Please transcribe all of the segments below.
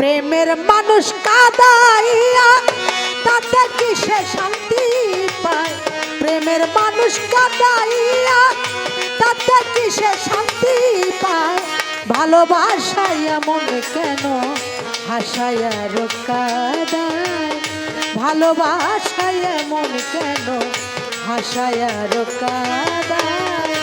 প্রেমের মানুষ কাদাইয়া তাতে কি সে শান্তি পায়? প্রেমের মানুষ কাদাইয়া তাতে কি সে শান্তি পায়? ভালোবাসায় এমন কেন হাসায়া রোকাদায় ভালোবাসায় এমন কেন হাসায়া রোকাদায়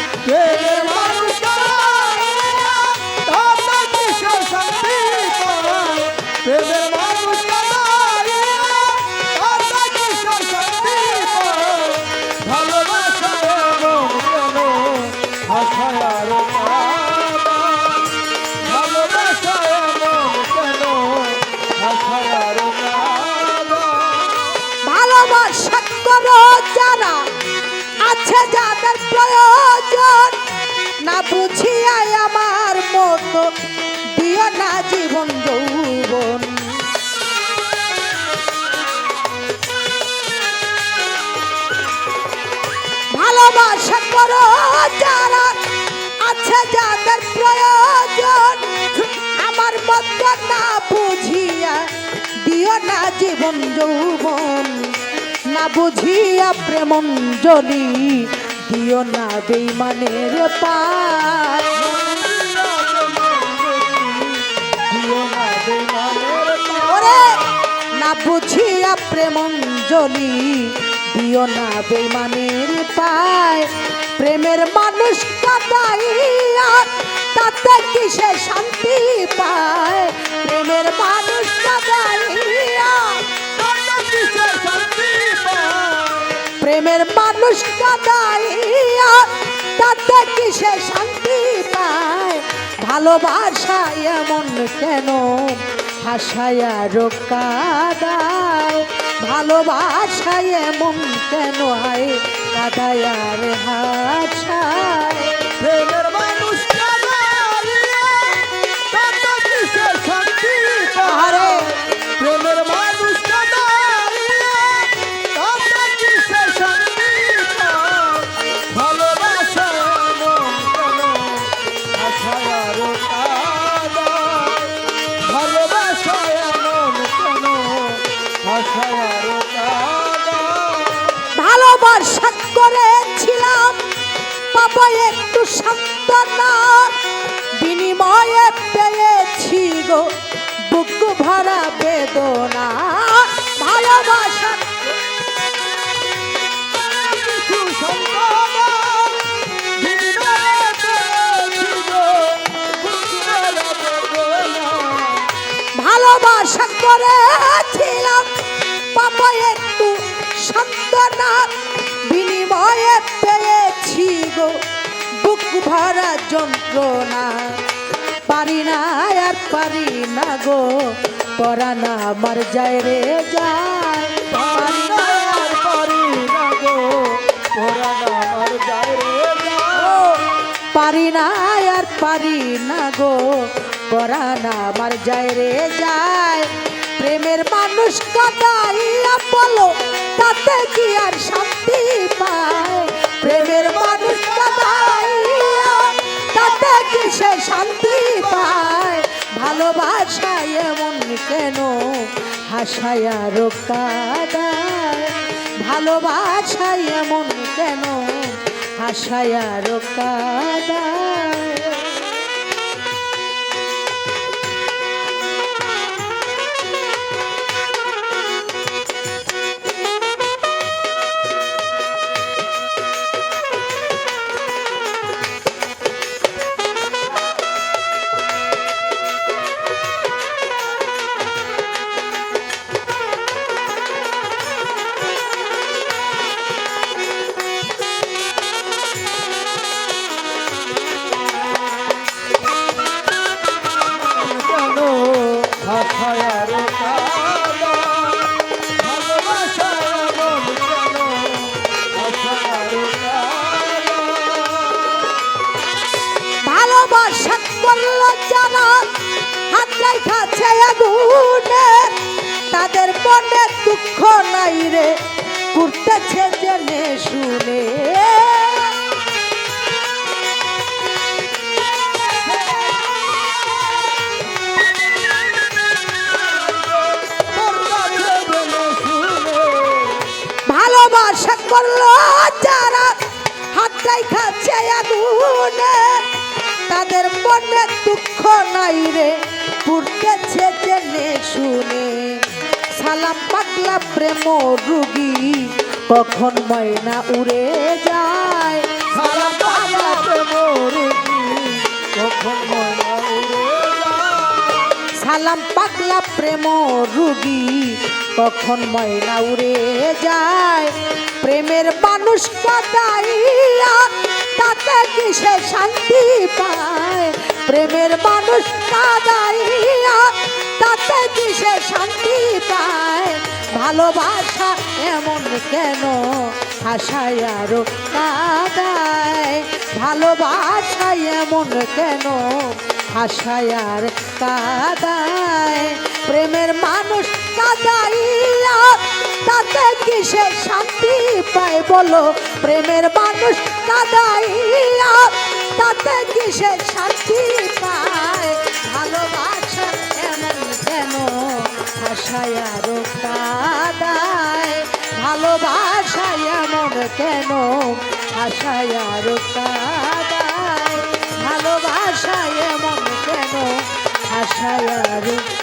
না বুঝিয়াই আমার মতো, দিও না জীবন যৌবন। ভালোবাসা করো যারা আছে যাদের প্রয়োজন, আমার মতো না বুঝিয়া দিও না জীবন যৌবন। না বুঝিয়া প্রেমঞ্জলি দিও না বেইমানের পায়। না বুঝিয়া প্রেমঞ্জলি দিও না বেমানের পায়। প্রেমের মানুষ কাদাইয়া তাতে কিসে শান্তি পায়? প্রেমের মানুষ মানুষ কাদাইয়া, তাতে কিসে শান্তি পায়? ভালোবাসায় এমন কেন? হাসায়া রোকাদায় ভালোবাসায় এমন কেন? হয় কাদায়ার হাসায় গো, বুক ভরা বেদনা, ভালোবাসা। কিছু ভালোবাসা করেছিলাম পাবো একটু বিনিময়ে পেয়েছি গো, বুক ভরা যন্ত্রণা। পারি না আর পারি না গো। পরানা আমার যায় রে যায়। পারি না আর পারি না গো, যায় রে না পরানা আমার যায় রে যায়। প্রেমের মানুষ কাদাইয়া বলো তাতে কি আর শান্তি পায়? প্রেমের মানুষ কাদাইয়া তাতে কি সে শান্তি পায় ভালোবাসায় এমন কেন? হাসায়া রোকাদায় ভালোবাসায় এমন কেন? হাসায়া রোকাদায় কেন দুঃখ নাই রে করতেছে জেনে শুনে। ভালোবাসা করল যারা হাতটাই খাচ্ছে আগুনে। তাদের মনে দুঃখ নাই রে পুড়তেছে জেনে শুনে। সালাম পাগলা প্রেম রুগী, কখন ময়না উড়ে যায়? সালাম পাগলাতে মরুকি কখন ময়না উড়ে সালাম পাগলা প্রেম রুগী, কখন ময়না উড়ে যায়? প্রেমের মানুষ কাদাইয়া তাতে কিসে শান্তি পায়? প্রেমের মানুষ কাদাইয়া তাতে কিসে ভালোবাসা এমন কেন? হাসায় আরও কাদায়। ভালোবাসা এমন কেন? হাসায় আর কাদায়। প্রেমের মানুষ কাদাইয়া, তাতে কিসে শান্তি পায় বলো? প্রেমের মানুষ কাদাইয়া, তাতে কিসে শান্তি পায়? ভালোবাসা এমন কেন? হাসায় কেন? আশায় আরও কাদায় ভালোবাসায় এমন কেন? আশায় আরও